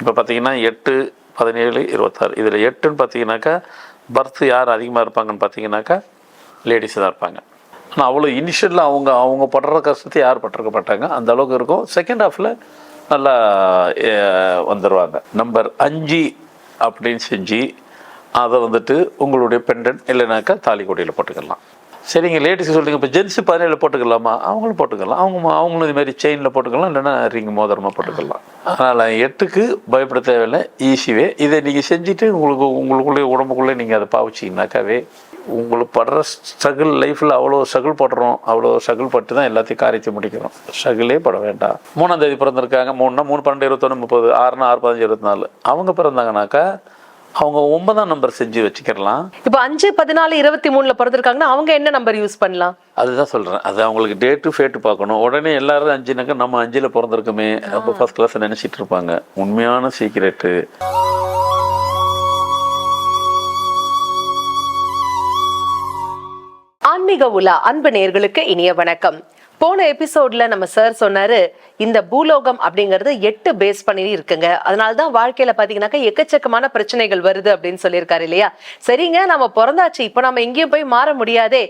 இப்போ பார்த்தீங்கன்னா எட்டு பதினேழு இருபத்தாறு. இதில் எட்டுன்னு பார்த்தீங்கன்னாக்கா பர்த் யார் அதிகமாக இருப்பாங்கன்னு பார்த்தீங்கன்னாக்கா லேடிஸ் தான் இருப்பாங்க. ஆனால் அவ்வளோ இனிஷியலில் அவங்க அவங்க படுற கஷ்டத்தை யார் பட்டிருக்க மாட்டாங்க? அந்த அளவுக்கு இருக்கும். செகண்ட் ஹாஃபில் நல்லா வந்துடுவாங்க நம்பர் அஞ்சு அப்படின்னு செஞ்சு அதை வந்துட்டு உங்களுடைய பெண்டன் இல்லைனாக்கா தாலி கொடியில் போட்டுக்கலாம். சரிங்க லேடிஸ்க்கு சொல்லுங்க இப்போ ஜென்ஸு பதினேழு போட்டுக்கலாமா? அவங்களும் போட்டுக்கலாம். அவங்க அவங்களும் இது மாதிரி செயினில் போட்டுக்கலாம் இல்லைன்னா ரிங் மோதிரமாக போட்டுக்கலாம். அதனால் எட்டுக்கு பயப்பட தேவையில்லை ஈஸிவே இதை நீங்கள் செஞ்சுட்டு உங்களுக்கு உங்களுக்குள்ளே உடம்புக்குள்ளே நீங்கள் அதை பாவிச்சிங்கனாக்காவே உங்களுக்கு படுற ஸ்ட்ரகிள் லைஃப்பில் அவ்வளோ ஸ்ட்ரகிள் படுறோம் அவ்வளோ ஸ்ட்ரகிள் பட்டு தான் எல்லாத்தையும் காரியத்தை முடிக்கிறோம். ஸ்ட்ரகிளே பட வேண்டாம். மூணாம் தேதி பிறந்திருக்காங்க மூணுனா மூணு பன்னெண்டு இருபத்தொன்று முப்பது ஆறுனா ஆறு பதினஞ்சு இருபத்தி நாலு. அவங்க பிறந்தாங்கனாக்கா அவங்க ஒன்பதாம் நம்பர் செஞ்சு வச்சுக்கிறலாம் இப்போ அஞ்சு பதினாலு இருபத்தி மூணுல பிறந்திருக்காங்கன்னா அவங்க என்ன நம்பர் யூஸ் பண்ணலாம்? அதுதான் சொல்கிறேன் அது அவங்களுக்கு டேட்டு ஃபேட்டு பார்க்கணும். உடனே எல்லாரும் அஞ்சுனாக்கா நம்ம அஞ்சில் பிறந்திருக்கோமே. அப்போ ஃபர்ஸ்ட் கிளாஸ் நினச்சிட்டு இருப்பாங்க. உண்மையான சீக்கிரட்டு ஆன்மீக உலா அன்பு நேர்களுக்கு இனிய வணக்கம். போன எபிசோட்ல நம்ம சார் சொன்னாரு இந்த பூலோகம் அப்படிங்கிறது எட்டு பேஸ் பண்ணி இருக்குங்க. அதனால தான் வாழ்க்கையில பாத்தீங்கன்னாக்கா எக்கச்சக்கமான பிரச்சனைகள் வருது அப்படின்னு சொல்லியிருக்காரு இல்லையா? சரிங்க நம்ம பிறந்தாச்சு. இப்போ நம்ம எங்கேயும் போய் மாற முடியாதே.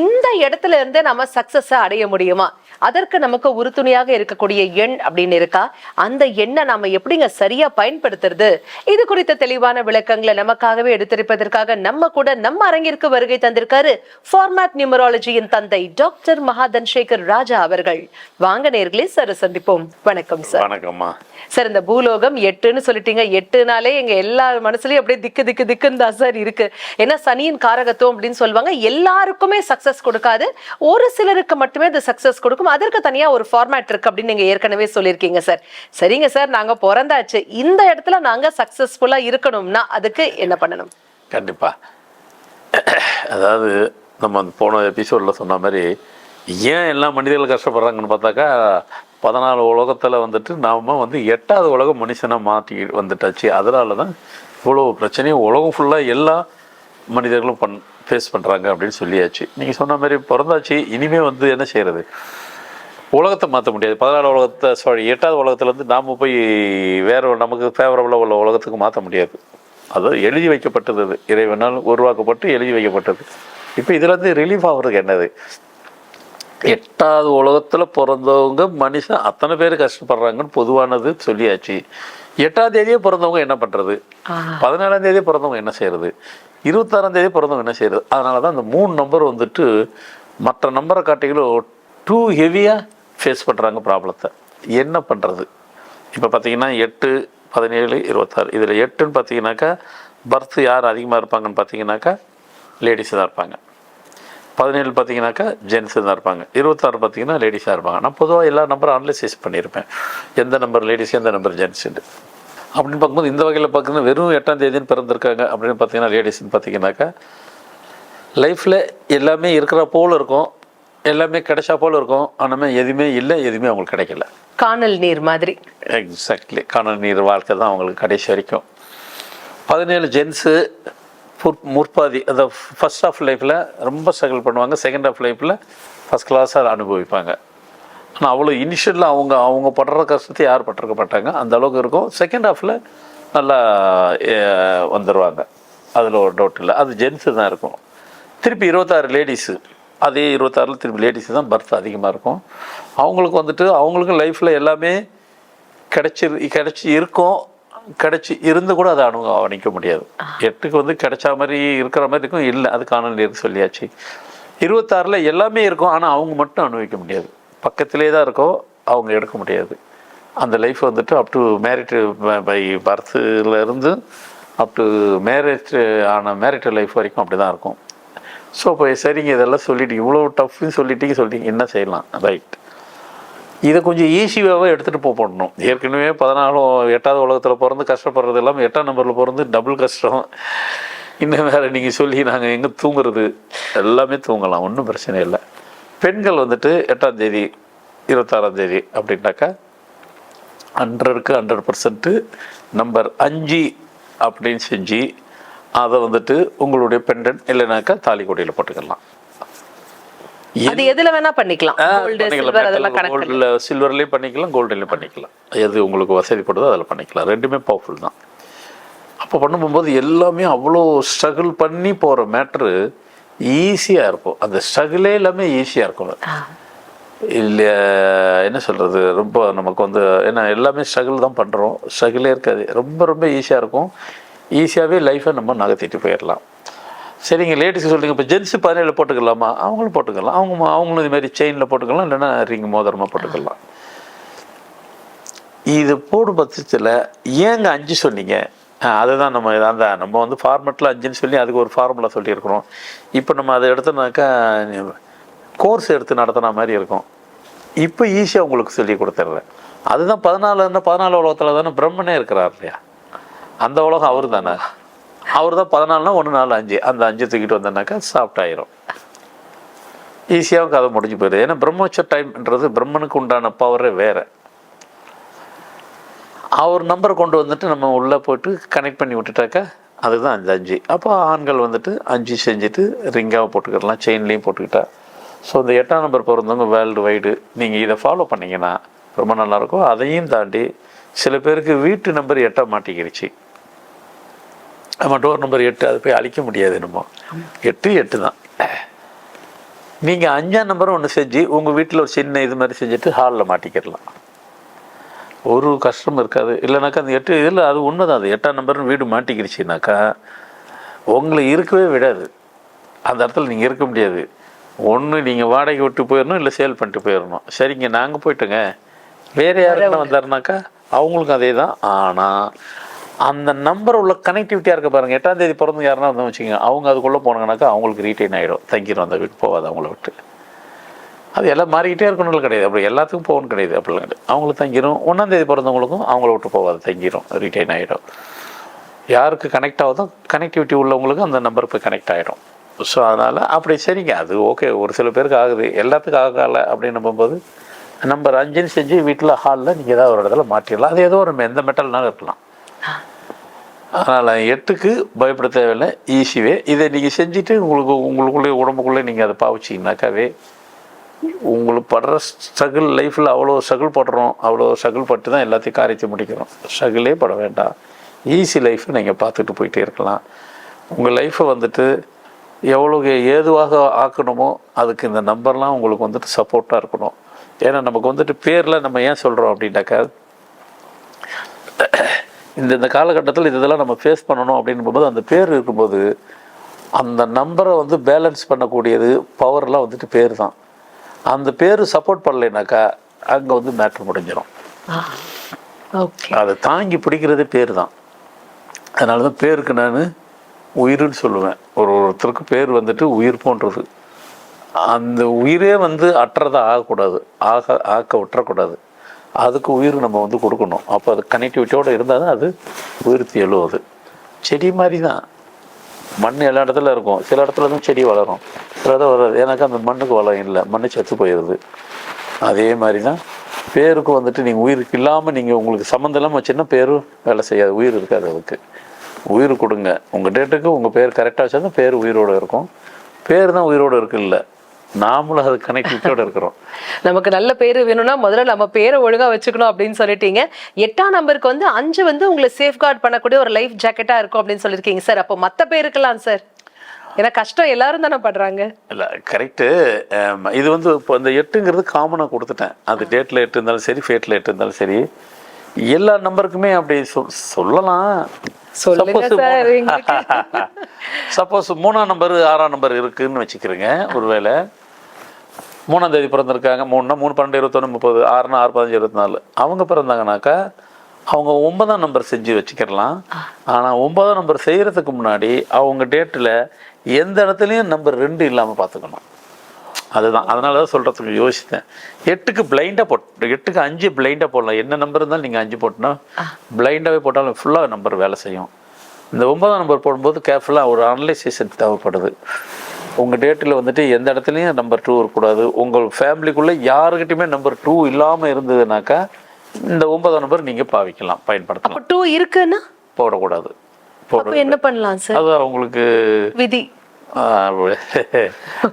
இந்த இடத்துல இருந்தே நம்ம சக்சஸ் அடைய முடியுமா? அதற்கு நமக்கு உறுதுணையாக இருக்கக்கூடிய எண் அப்படின்னு இருக்கா? அந்த எண்ணை நாம எப்படிங்க சரியா பயன்படுத்துறது? இது குறித்த தெளிவான விளக்கங்களை நமக்காகவே எடுத்திருப்பதற்காக நம்ம கூட நம்ம அரங்கிற்கு வருகை தந்திருக்காரு ஃபார்மேட் நியூமராலஜியின் தந்தை டாக்டர் மகாதன் சேகர் ராஜா அவர்கள். வாங்க நேர்களே சார் சந்திப்போம். வணக்கம் சார் வணக்கம்மா. சார் இந்த பூலோகம் எட்டுன்னு சொல்லிட்டீங்க. எட்டுனாலே எங்க எல்லா மனசுலயும் அப்படியே திக்கு திக்கு திக்குன்னு தான் சார் இருக்கு. ஏன்னா சனியின் காரகத்துவம் அப்படின்னு சொல்லுவாங்க. எல்லாருக்குமே சக்சஸ் கொடுக்காது. ஒரு சிலருக்கு மட்டுமே அது சக்சஸ் கொடுக்கும். அதற்கு தனியா ஒரு ஃபார்மேட் இருக்கு அப்படின்னு நீங்க ஏற்கனவே சொல்லியிருக்கீங்க சார் சரிங்க சார் நாங்க பிறந்தாச்சு. இந்த இடத்துல நாங்க சக்சஸ்ஃபுல்லா இருக்கணும்னா அதுக்கு என்ன பண்ணணும்? கண்டிப்பாக அதாவது நம்ம போன எபிசோடில் சொன்ன மாதிரி ஏன் எல்லா மனிதர்கள் கஷ்டப்படுறாங்கன்னு பார்த்தாக்கா பதினாலு உலகத்தில் வந்துட்டு நாம் வந்து எட்டாவது உலகம் மனுஷனாக மாற்றி வந்துட்டாச்சு. அதனால தான் இவ்வளோ பிரச்சனையும் உலகம் ஃபுல்லாக எல்லா மனிதர்களும் பண் ஃபேஸ் பண்ணுறாங்க அப்படின்னு சொல்லியாச்சு. நீங்கள் சொன்ன மாதிரி பிறந்தாச்சு. இனிமேல் வந்து என்ன செய்கிறது உலகத்தை மாற்ற முடியாது. பதினாலு உலகத்தை சாரி எட்டாவது உலகத்துலேருந்து நாம் போய் வேறு நமக்கு ஃபேவரபுளாக உள்ள உலகத்துக்கு மாற்ற முடியாது. அது எழுதி வைக்கப்பட்டது இறைவனால் உருவாக்கப்பட்டு எழுதி வைக்கப்பட்டது. இப்போ இதுலேருந்து ரிலீஃப் ஆகுறதுக்கு என்னது? எட்டாவது உலகத்தில் பிறந்தவங்க மனுஷன் அத்தனை பேர் கஷ்டப்படுறாங்கன்னு பொதுவானது சொல்லியாச்சு. எட்டாம் தேதியே பிறந்தவங்க என்ன பண்ணுறது பதினேழாம் தேதியே பிறந்தவங்க என்ன செய்யறது? இருபத்தாறாம் தேதி பிறந்தவங்க என்ன செய்யறது? அதனால தான் அந்த மூணு நம்பர் வந்துட்டு மற்ற நம்பரை காட்டிகளும் டூ ஹெவியாக ஃபேஸ் பண்ணுறாங்க ப்ராப்ளத்தை என்ன பண்ணுறது இப்போ பார்த்தீங்கன்னா எட்டு பதினேழு இருபத்தாறு. இதில் எட்டுன்னு பார்த்தீங்கன்னாக்கா பர்த் யார் அதிகமாக இருப்பாங்கன்னு பார்த்தீங்கன்னாக்கா லேடிஸ் தான் இருப்பாங்க. பதினேழு பார்த்தீங்கன்னாக்கா ஜென்ஸ் தான் இருப்பாங்க. இருபத்தாறு பார்த்தீங்கன்னா லேடிஸாக இருப்பாங்க. நான் பொதுவாக எல்லா நம்பரும் அனலைசிஸ் பண்ணியிருப்பேன். எந்த நம்பர் லேடிஸ் எந்த நம்பர் ஜென்ஸுன்னு அப்படின்னு பார்க்கும்போது இந்த வகையில் பார்க்குறது வெறும் எட்டாம் தேதின்னு பிறந்திருக்காங்க அப்படின்னு பார்த்தீங்கன்னா லேடிஸ்ன்னு பார்த்தீங்கன்னாக்கா லைஃப்பில் எல்லாமே இருக்கிற போல் இருக்கும். எல்லாமே கிடைச்சா போல் இருக்கும். ஆனால் எதுவுமே இல்லை எதுவுமே அவங்களுக்கு கிடைக்கல. காணல் நீர் மாதிரி. எக்ஸாக்ட்லி காணல் நீர் வாழ்க்கை தான் அவங்களுக்கு கடைசி வரைக்கும். பதினேழு ஜென்ஸு முற்பாதி அந்த ஃபர்ஸ்ட் ஆஃப் லைஃப்பில் ரொம்ப ஸ்ட்ரகிள் பண்ணுவாங்க. செகண்ட் ஆஃப் லைஃப்பில் ஃபஸ்ட் கிளாஸாக அனுபவிப்பாங்க. ஆனால் அவ்வளோ இனிஷியலில் அவங்க அவங்க படுற கஷ்டத்தை யார் பட்டிருக்க மாட்டாங்க. அந்த அளவுக்கு இருக்கும். செகண்ட் ஹாஃபில் நல்லா வந்துடுவாங்க அதில் ஒரு டவுட் இல்லை. அது ஜென்ஸு தான் இருக்கும். திருப்பி இருபத்தாறு லேடிஸு அதே இருபத்தாறில் திருப்பி லேடிஸு தான் பர்த் அதிகமாக இருக்கும். அவங்களுக்கு வந்துட்டு அவங்களுக்கும் லைஃப்பில் எல்லாமே கிடைச்சி கிடச்சி இருக்கும். கிடைச்சி இருந்து கூட அதை அணு அவனிக்க முடியாது. எட்டுக்கு வந்து கிடைச்ச மாதிரி இருக்கிற மாதிரி இருக்கும். இல்லை அது காணல் சொல்லியாச்சு. இருபத்தாறில் எல்லாமே இருக்கும். ஆனால் அவங்க மட்டும் அனுபவிக்க முடியாது. பக்கத்திலே தான் இருக்கோ அவங்க எடுக்க முடியாது. அந்த லைஃப் வந்துட்டு அப் டு மேரிட் பை பர்த்துலேருந்து அப் டு மேரேஜ் ஆன மேரிட் லைஃப் வரைக்கும் அப்படி தான் இருக்கும். ஸோ இப்போ சரிங்க இதெல்லாம் சொல்லிட்டு இவ்வளோ டஃப்னு சொல்லிட்டீங்க சொல்லிட்டீங்க என்ன செய்யலாம்? ரைட் இதை கொஞ்சம் ஈஸியாகவே எடுத்துகிட்டு போக போடணும். ஏற்கனவே பதினாலும் எட்டாவது உலகத்தில் பிறந்து கஷ்டப்படுறது இல்லாமல் எட்டாம் நம்பரில் பிறந்து டபுள் கஷ்டம். இன்னும் வேறு நீங்கள் சொல்லி நாங்கள் எங்கே தூங்குறது? எல்லாமே தூங்கலாம் ஒன்றும் பிரச்சனை இல்லை. பெண்கள் வந்துட்டு எட்டாம் தேதி இருபத்தாறாம் தேதி அப்படின்னாக்கா ஹண்ட்ரடுக்கு ஹண்ட்ரட் பர்சன்ட்டு நம்பர் அஞ்சு அப்படின்னு செஞ்சு அதை வந்துட்டு உங்களுடைய பெண்டன் இல்லைனாக்கா தாலி கொடியில் போட்டுக்கலாம். அது எதுல வேணா பண்ணிக்கலாம். கோல்டில் சில்வர்லேயும் பண்ணிக்கலாம். கோல்டுலேயும் பண்ணிக்கலாம் எது உங்களுக்கு வசதிப்படுதோ அதில் பண்ணிக்கலாம். ரெண்டுமே பவர்ஃபுல் தான். அப்போ பண்ணும்போது எல்லாமே அவ்வளோ ஸ்ட்ரகிள் பண்ணி போகிற மேட்ரு ஈஸியாக இருக்கும். அந்த ஸ்ட்ரகிளே எல்லாமே ஈஸியாக இருக்கும். இல்லை என்ன சொல்கிறது ரொம்ப நமக்கு வந்து ஏன்னா எல்லாமே ஸ்ட்ரகிள் தான் பண்ணுறோம் ஸ்ட்ரகிளே இருக்காது. ரொம்ப ரொம்ப ஈஸியாக இருக்கும். ஈஸியாகவே லைஃப்பை நம்ம நகர்த்திட்டு போயிடலாம். சரிங்க லேடிஸ்க்கு சொல்றீங்க இப்போ ஜென்ஸு பதினேழு போட்டுக்கலாமா? அவங்களும் போட்டுக்கலாம். அவங்க அவங்களும் இது மாதிரி செயினில் போட்டுக்கலாம் இல்லைன்னா ரிங் மோதிரமாக போட்டுக்கலாம். இது போடும் பட்சத்தில் ஏங்க அஞ்சு சொன்னீங்க? அதுதான் நம்ம அந்த நம்ம வந்து ஃபார்மெட்டில் அஞ்சுன்னு சொல்லி அதுக்கு ஒரு ஃபார்முலா சொல்லியிருக்கிறோம். இப்போ நம்ம அதை எடுத்தோம்னாக்கா கோர்ஸ் எடுத்து நடத்தின மாதிரி இருக்கும். இப்போ ஈஸியாக உங்களுக்கு சொல்லி கொடுத்துட்றேன் அதுதான் பதினாலுன்னா பதினாலு உலகத்தில் தானே பிரம்மனே இருக்கிறார் இல்லையா? அந்த உலகம் அவர் தானே அவர் தான் பதினாலுனா ஒன்று நாலு அஞ்சு. அந்த அஞ்சு தூக்கிட்டு வந்தோன்னாக்கா சாஃப்ட் ஆயிரும் ஈஸியாக கதை முடிஞ்சு போயிடுது. ஏன்னா பிரம்மோச்ச டைம்ன்றது பிரம்மனுக்கு உண்டான பவரே வேறு. அவர் நம்பரை கொண்டு வந்துட்டு நம்ம உள்ளே போயிட்டு கனெக்ட் பண்ணி விட்டுட்டாக்கா அதுதான் அஞ்சு அஞ்சு. அப்போ ஆண்கள் வந்துட்டு அஞ்சு செஞ்சுட்டு ரிங்காக போட்டுக்கிடலாம் செயின்லேயும் போட்டுக்கிட்டா. ஸோ இந்த எட்டாம் நம்பர் பிறந்தவங்க வேர்ல்டு வைடு நீங்கள் இதை ஃபாலோ பண்ணீங்கன்னா ரொம்ப நல்லாயிருக்கும் அதையும் தாண்டி சில பேருக்கு வீட்டு நம்பர் எட்டாக மாட்டிக்கிடுச்சு நம்ம டோர் நம்பர் எட்டு அது போய் அழிக்க முடியாது நம்ம எட்டு எட்டு தான். நீங்கள் அஞ்சாம் நம்பரும் ஒன்று செஞ்சு உங்கள் வீட்டில் ஒரு சின்ன இது மாதிரி செஞ்சுட்டு ஹாலில் மாட்டிக்கிடலாம். ஒரு கஷ்டம் இருக்காது. இல்லைனாக்கா அந்த எட்டு இதில் அது உண்மைதான். அது எட்டாம் நம்பர்னு வீடு மாட்டிக்கிடுச்சுனாக்கா உங்களை இருக்கவே விடாது. அந்த இடத்துல நீங்கள் இருக்க முடியாது. ஒன்று நீங்கள் வாடகை விட்டு போயிடணும் இல்லை சேல் பண்ணிட்டு போயிடணும். சரிங்க நாங்கள் போயிட்டோங்க. வேறு யாருன்னா வந்தாருனாக்கா அவங்களுக்கும் அதே தான் ஆனால் அந்த நம்பர் உள்ள கனெக்டிவிட்டியாக இருக்க பாருங்கள் எட்டாம் தேதி பிறந்து யாருன்னா வந்து வச்சுக்கோங்க. அவங்க அதுக்குள்ளே போனாங்கனாக்கா அவங்களுக்கு ரீட்டைன் ஆகிடும் தங்கிடும் அந்த வீட்டு போகாது அவங்கள விட்டு. அது எல்லாம் மாறிக்கிட்டே இருக்கணும்னு கிடையாது. அப்படி எல்லாத்துக்கும் போகணும் கிடையாது. அப்படிலாம் கிடையாது. அவங்களுக்கு தங்கிடும் ஒன்றாம் தேதி பிறந்தவங்களுக்கும் அவங்கள விட்டு போகாது. தங்கிடும் ரீட்டைன் ஆகிடும் யாருக்கு கனெக்ட் ஆகுதோ கனெக்டிவிட்டி உள்ளவங்களுக்கு அந்த நம்பர் போய் கனெக்ட் ஆகிடும் ஸோ அதனால் அப்படி சரிங்க. அது ஓகே ஒரு சில பேருக்கு ஆகுது. எல்லாத்துக்கும் ஆகலை அப்படின்னு நம்பும்போது நம்பர் அஞ்சுன்னு செஞ்சு வீட்டில் ஹாலில் நீங்கள் ஏதாவது ஒரு இடத்துல மாட்டிடலாம் அது ஏதோ ஒரு எந்த மெட்டல்னாலும் இருக்கலாம். அதனால் எட்டுக்கு பயப்பட தேவையில்லை. ஈஸிவே. இதை நீங்கள் செஞ்சுட்டு உங்களுக்கு உங்களுக்குள்ளே உடம்புக்குள்ளே நீங்கள் அதை பாவிச்சிங்கனாக்காவே உங்களுக்கு படுற ஸ்ட்ரகிள் லைஃப்பில் அவ்வளோ ஸ்ட்ரகிள் படுறோம். அவ்வளோ ஸ்ட்ரகிள் பட்டு தான் எல்லாத்தையும் காரியத்தை முடிக்கிறோம். ஸ்ட்ரகிளே பட வேண்டாம். ஈஸி லைஃப்பை நீங்கள் பார்த்துட்டு போயிட்டே இருக்கலாம். உங்கள் லைஃப்பை வந்துட்டு எவ்வளோ ஏதுவாக ஆக்கணுமோ அதுக்கு இந்த நம்பர்லாம் உங்களுக்கு வந்துட்டு சப்போர்ட்டாக இருக்கணும். ஏன்னா நமக்கு வந்துட்டு பேரில் நம்ம ஏன் சொல்கிறோம் அப்படின்னாக்கா இந்த இந்த காலகட்டத்தில் இது இதெல்லாம் நம்ம ஃபேஸ் பண்ணணும் அப்படின்னும் போது அந்த பேர் இருக்கும்போது அந்த நம்பரை வந்து பேலன்ஸ் பண்ணக்கூடியது பவர்லாம் வந்துட்டு பேர் தான் அந்த பேர் சப்போர்ட் பண்ணலைனாக்கா அங்கே வந்து மேட்ரு முடிஞ்சிடும் அதை தாங்கி பிடிக்கிறது பேர் தான் அதனால தான் பேருக்கு நான் உயிருன்னு சொல்லுவேன். ஒரு ஒருத்தருக்கு பேர் வந்துட்டு உயிர் போன்றது. அந்த உயிரே வந்து அற்றதா ஆகக்கூடாது. ஆக ஆக்க விட்டுறக்கூடாது. அதுக்கு உயிர் நம்ம வந்து கொடுக்கணும். அப்போ அது கனெக்டிவிட்டியோடு இருந்தால் தான் அது உயிர்த்தி எழுவது. செடி மாதிரி தான். மண் எல்லா இடத்துல இருக்கும். சில இடத்துல தான் செடி வளரும். சில இடத்துல வளராது. ஏன்னாக்கா அந்த மண்ணுக்கு வளம் இல்லை. மண்ணு செத்து போயிடுது அதே மாதிரி தான் பேருக்கு வந்துட்டு நீங்கள் உயிருக்கு இல்லாமல் நீங்கள் உங்களுக்கு சம்மந்தம் இல்லாமல் வச்சுன்னா பேரும் வேலை செய்யாது. உயிர் இருக்காது அதுக்கு. உயிர் கொடுங்க. உங்கள் டேட்டுக்கு உங்கள் பேர் கரெக்டாக வச்சா தான் பேர் உயிரோடு இருக்கும். பேர் தான் உயிரோடு இருக்குல்ல. நாமளும் அது கனெக்டிவிட்டியோடு இருக்கிறோம். நமக்கு நல்ல பேரு வேணும்னா முதல்ல நம்ம பேரை ஒழுங்கா வச்சுக்கணும் அப்படின்னு சொல்லிட்டீங்க. எட்டாம் நம்பருக்கு வந்து அஞ்சு வந்து உங்களை சேஃப்கார்ட் பண்ணக்கூடிய ஒரு லைஃப் ஜாக்கெட்டா இருக்கும் அப்படின்னு சொல்லியிருக்கீங்க. சார் அப்போ மத்த பேருக்கெல்லாம் சார். ஏன்னா கஷ்டம் எல்லாரும் தானே படுறாங்க. இல்லை கரெக்டு இது வந்து இப்போ இந்த எட்டுங்கிறது காமனாக கொடுத்துட்டேன். அது டேட்டில் எட்டு இருந்தாலும் சரி ஃபேட்டில் எட்டு இருந்தாலும் சரி. எல்லா நம்பருக்குமே அப்படி சொல் சொல்லலாம். சப்போஸ் மூணாம் நம்பர் ஆறாம் நம்பர் இருக்குன்னு வச்சுக்கிறேங்க ஒருவேளை. மூணாம் தேதி பிறந்திருக்காங்க. மூணுனா மூணு பன்னெண்டு இருபத்தொன்று முப்பது ஆறுனா ஆறு பதினஞ்சு இருபத்தி நாலு அவங்க பிறந்தாங்கனாக்கா அவங்க ஒன்பதாம் நம்பர் செஞ்சு வச்சுக்கிடலாம். ஆனால் ஒன்பதாம் நம்பர் செய்கிறதுக்கு முன்னாடி அவங்க டேட்டில் எந்த இடத்துலையும் நம்பர் ரெண்டு இல்லாமல் பார்த்துக்கணும் அதுதான். அதனால தான் சொல்கிறதுக்கு யோசித்தேன். எட்டுக்கு பிளைண்டாக போட்டு எட்டுக்கு அஞ்சு பிளைண்டாக போடலாம். என்ன நம்பர் இருந்தாலும் நீங்கள் அஞ்சு போட்டுனா பிளைண்டாகவே போட்டாலும் ஃபுல்லாக நம்பர் வேலை செய்யும். இந்த ஒன்பதாம் நம்பர் போடும்போது கேர்ஃபுல்லாக ஒரு அனலைசேஷன் தேவைப்படுது. உங்கள் டேட்டில் வந்துட்டு எந்த இடத்துலையும் நம்பர் டூ இருக்கக்கூடாது. உங்கள் ஃபேமிலிக்குள்ளே யாருக்கிட்டையுமே நம்பர் டூ இல்லாமல் இருந்ததுனாக்கா இந்த ஒன்பதாம் நம்பர் நீங்கள் பாவிக்கலாம் பயன்படுத்தலாம். டூ இருக்குன்னா? போடக்கூடாது. என்ன பண்ணலாம் சார் அது அவங்களுக்கு விதி.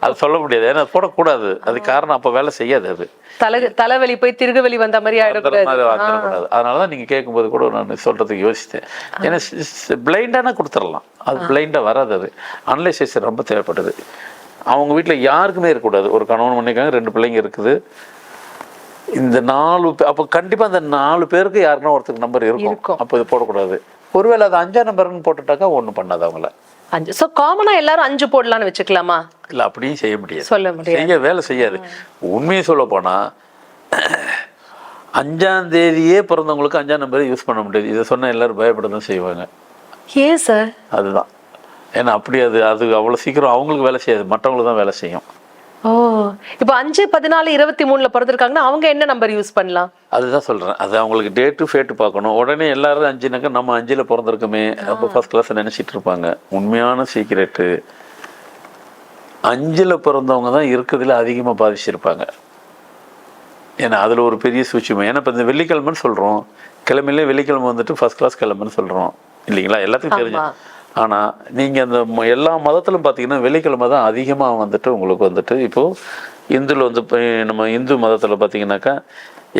அது சொல்ல முடியாது. ஏன்னா போடக்கூடாது. அது காரணம் அப்போ வேலை செய்யாது அது. தலை தலைவலி போய் திருகுவலி வந்த மாதிரி வந்துடக்கூடாது அதனால தான் நீங்கள் கேட்கும்போது கூட நான் சொல்கிறதுக்கு யோசித்தேன். ஏன்னா பிளைண்டானா கொடுத்துடலாம். அது பிளைண்டாக வராது அது. அனலைசேஷன் ரொம்ப தேவைப்படுது. அவங்க வீட்டில் யாருக்குமே இருக்கக்கூடாது. ஒரு கணவன் பண்ணிக்காங்க ரெண்டு பிள்ளைங்க இருக்குது. இந்த நாலு அப்போ கண்டிப்பாக அந்த நாலு பேருக்கு யாருன்னா ஒருத்தருக்கு நம்பர் இருக்கும். இருக்கும். அப்போ இது போடக்கூடாது. ஒருவேளை அது அஞ்சாம் நம்பர்னு போட்டுட்டாக்கா ஒன்றும் பண்ணாது அவங்கள. அஞ்சு. சோ காமனா எல்லாரும் அஞ்சு போடலாம்னு வச்சுக்கலாமா? இல்லை அப்படியும் செய்ய முடியாது. சொல்ல முடியாது. செய்ய வேலை செய்யாது. உண்மையை சொல்ல போனா அஞ்சாம் தேதியே பிறந்தவங்களுக்கு அஞ்சாம் நம்பரை யூஸ் பண்ண முடியாது. இதை சொன்னா எல்லாரும் பயப்பட தான் செய்வாங்க. ஏன் சார் அதுதான். ஏன்னா அப்படி அது அது அவ்வளோ சீக்கிரம் அவங்களுக்கு வேலை செய்யாது. மற்றவங்களுக்கு தான் வேலை செய்யும். ஓ இப்போ அஞ்சு பதினாலு இருபத்தி மூணுல பிறந்திருக்காங்கன்னா அவங்க என்ன நம்பர் யூஸ் பண்ணலாம்? அதுதான் சொல்றேன். அது அவங்களுக்கு டேட்டு ஃபேட்டு பார்க்கணும். உடனே எல்லாரும் அஞ்சுனாக்கா நம்ம அஞ்சில் பிறந்திருக்கோமே. அப்போ ஃபர்ஸ்ட் கிளாஸ் நினைச்சிட்டு இருப்பாங்க. உண்மையான சீக்கிரட்டு அஞ்சில் பிறந்தவங்க தான் இருக்கிறதுல அதிகமாக பாதிச்சிருப்பாங்க. ஏன்னா அதில் ஒரு பெரிய சூட்சுமை. ஏன்னா இப்போ இந்த வெள்ளிக்கிழமைன்னு சொல்கிறோம் கிழமையிலே வெள்ளிக்கிழமை வந்துட்டு ஃபர்ஸ்ட் கிளாஸ் கிழமைன்னு சொல்கிறோம் இல்லைங்களா? எல்லாத்துக்கும் தெரிஞ்சு. ஆனால் நீங்கள் அந்த எல்லா மதத்திலும் பார்த்தீங்கன்னா வெள்ளிக்கிழமை தான் அதிகமாக வந்துட்டு உங்களுக்கு வந்துட்டு இப்போது இந்துல வந்து நம்ம இந்து மதத்தில் பார்த்தீங்கன்னாக்கா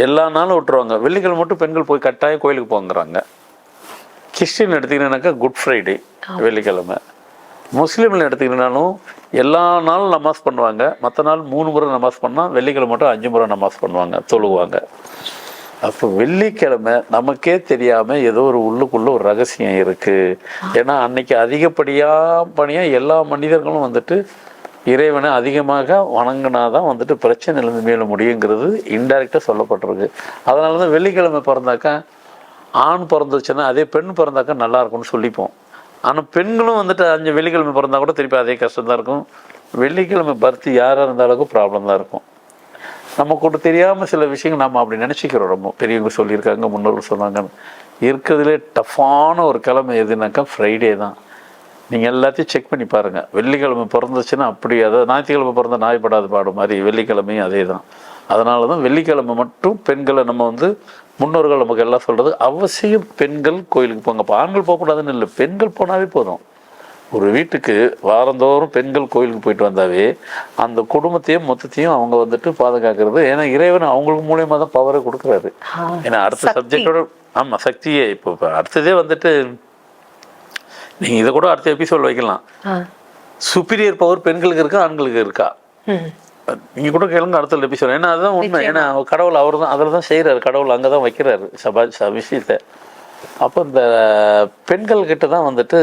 எல்லா நாளும் விட்டுருவாங்க. வெள்ளிக்கிழமை மட்டும் பெண்கள் போய் கட்டாயம் கோயிலுக்கு போங்கிறாங்க. கிறிஸ்டின் எடுத்தீங்கன்னாக்கா குட் ஃப்ரைடே வெள்ளிக்கிழமை. முஸ்லீமில் எடுத்தீங்கன்னாலும் எல்லா நாளும் நமாஸ் பண்ணுவாங்க. மற்ற நாள் மூணு முறை நமாஸ் பண்ணால் வெள்ளிக்கிழமை மட்டும் அஞ்சு முறை நமாஸ் பண்ணுவாங்க தொழுவாங்க. அப்போ வெள்ளிக்கிழமை நமக்கே தெரியாம ஏதோ ஒரு உள்ளுக்குள்ள ஒரு ரகசியம் இருக்கு. ஏன்னா அன்னைக்கு அதிகப்படியாக பணியாக எல்லா மனிதர்களும் வந்துட்டு இறைவனை அதிகமாக வணங்கினாதான் வந்துட்டு பிரச்சனையிலேருந்து மீள முடியுங்கிறது இன்டைரக்டாக சொல்லப்பட்டிருக்கு. அதனால தான் வெள்ளிக்கிழமை பிறந்தாக்கா ஆண் பிறந்துச்சுன்னா அதே பெண் பிறந்தாக்கா நல்லா இருக்கும்னு சொல்லிப்போம். ஆனால் பெண்களும் வந்துட்டு அஞ்சு வெள்ளிக்கிழமை பிறந்தா கூட திருப்பி அதே கஷ்டம் தான் இருக்கும். வெள்ளிக்கிழமை பர்த் யாராக இருந்தாலும் ப்ராப்ளம் தான் இருக்கும். நமக்கு கூட தெரியாமல் சில விஷயங்கள் நம்ம அப்படி நினச்சிக்கிறோம். ரொம்ப பெரியவங்க சொல்லியிருக்காங்க முன்னோர்கள் சொன்னாங்கன்னு இருக்கிறதுலே டஃப்பான ஒரு கிழமை எதுனாக்கா ஃப்ரைடே தான். நீங்கள் எல்லாத்தையும் செக் பண்ணி பாருங்கள் வெள்ளிக்கிழமை பிறந்துச்சுன்னா அப்படி அதாவது ஞாயிற்றுக்கிழமை பிறந்த நாய் படாது பாடு மாதிரி வெள்ளிக்கிழமையும் அதே தான். அதனால தான் வெள்ளிக்கிழமை மட்டும் பெண்களை நம்ம வந்து முன்னோர்கள் நமக்கு எல்லாம் சொல்கிறது அவசியம் பெண்கள் கோயிலுக்கு போங்க. இப்போ ஆண்கள் போகக்கூடாதுன்னு இல்லை பெண்கள் போனாவே போதும். ஒரு வீட்டுக்கு வாரந்தோறும் பெண்கள் கோயிலுக்கு போயிட்டு வந்தாவே அந்த குடும்பத்தையும் மொத்தத்தையும் அவங்க வந்துட்டு பாதுகாக்கிறது. ஏன்னா இறைவன் அவங்களுக்கு மூலியமா தான் பவரை கொடுக்குறாரு. ஏன்னா அடுத்த. சப்ஜெக்டோட ஆமா சக்தியே இப்போ அடுத்ததே வந்துட்டு நீங்க இதை கூட அடுத்த எபிசோட் வைக்கலாம். சுப்பீரியர் பவர் பெண்களுக்கு இருக்கா ஆண்களுக்கு இருக்கா. நீங்க கூட கேளுங்க அடுத்த எபிசோட் ஏன்னா அதுதான் உண்மை. ஏன்னா கடவுள் அவர் தான் அதில் தான் செய்கிறாரு கடவுள் அங்கே தான் வைக்கிறாரு சபா விஷயத்தை. அப்போ இந்த பெண்கள் கிட்ட தான் வந்துட்டு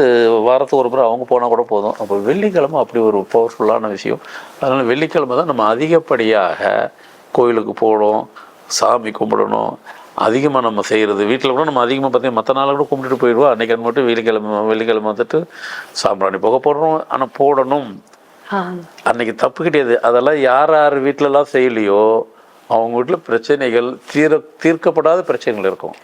வாரத்துக்கு ஒரு முறை அவங்க போனால் கூட போதும். அப்போ வெள்ளிக்கிழமை அப்படி ஒரு பவர்ஃபுல்லான விஷயம். அதனால் வெள்ளிக்கிழமை தான் நம்ம அதிகப்படியாக கோயிலுக்கு போகணும் சாமி கும்பிடணும். அதிகமாக நம்ம செய்கிறது வீட்டில் கூட நம்ம அதிகமாக பார்த்தீங்கன்னா மற்ற நாளை கூட கும்பிட்டுட்டு போயிடுவோம். அன்னைக்கு மட்டும் வெள்ளிக்கிழமை வெள்ளிக்கிழமை வந்துட்டு சாம்பிராணி புகை போடுறோம் ஆனால் போடணும். அன்னைக்கு தப்பு கிடையாது. அதெல்லாம் யார் யார் வீட்டிலலாம் செய்யலையோ அவங்க வீட்டில் பிரச்சனைகள் தீர தீர்க்கப்படாத பிரச்சனைகள் இருக்கும்.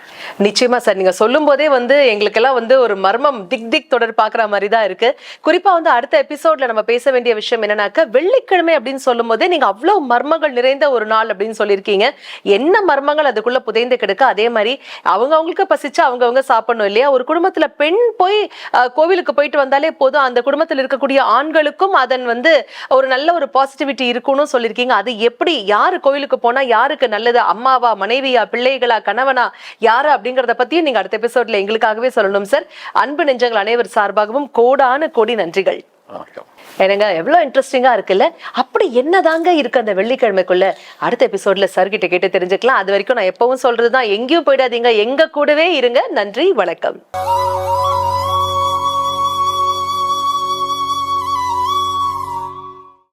நிச்சயமா சார். நீங்க சொல்லும் போதே வந்து எங்களுக்கெல்லாம் வந்து ஒரு மர்மம் திக் திக் தொடர் பார்க்குற மாதிரி தான் இருக்கு. குறிப்பா வந்து அடுத்த எபிசோட்ல நம்ம பேச வேண்டிய விஷயம் என்னன்னாக்க வெள்ளிக்கிழமை அப்படின்னு சொல்லும் போதே நீங்க அவ்வளவு மர்மங்கள் நிறைந்த ஒரு நாள் அப்படின்னு சொல்லியிருக்கீங்க. என்ன மர்மங்கள் அதுக்குள்ள புதைந்து கிடக்கு? அதே மாதிரி அவங்க அவங்களுக்கு பசிச்சு அவங்கவுங்க சாப்பிடணும் இல்லையா? ஒரு குடும்பத்துல பெண் போய் கோவிலுக்கு போயிட்டு வந்தாலே போதும். அந்த குடும்பத்தில் இருக்கக்கூடிய ஆண்களுக்கும் அதன் வந்து ஒரு நல்ல ஒரு பாசிட்டிவிட்டி இருக்கும்னு சொல்லியிருக்கீங்க. அது எப்படி யார் கோவிலுக்கு போனா யாருக்கு நல்லது? அம்மாவா மனைவியா பிள்ளைகளா கணவனா யாரு அப்படிங்கறத பத்தியும் நீங்க அடுத்த எபிசோட்ல எங்களுக்காகவே சொல்லணும் சார் அன்பு நெஞ்சங்கள் அனைவர் சார்பாகவும் கோடான கோடி நன்றிகள். என்னங்க எவ்வளவு இன்ட்ரெஸ்டிங்கா இருக்குல்ல? அப்படி என்னதாங்க இருக்கு அந்த வெள்ளிக்கிழமைக்குள்ள? அடுத்த எபிசோட்ல சார் கிட்ட கேட்டு தெரிஞ்சுக்கலாம். அது வரைக்கும் நான் எப்பவும் சொல்றதுதான். எங்கேயும் போயிடாதீங்க. எங்க கூடவே இருங்க. நன்றி வணக்கம்.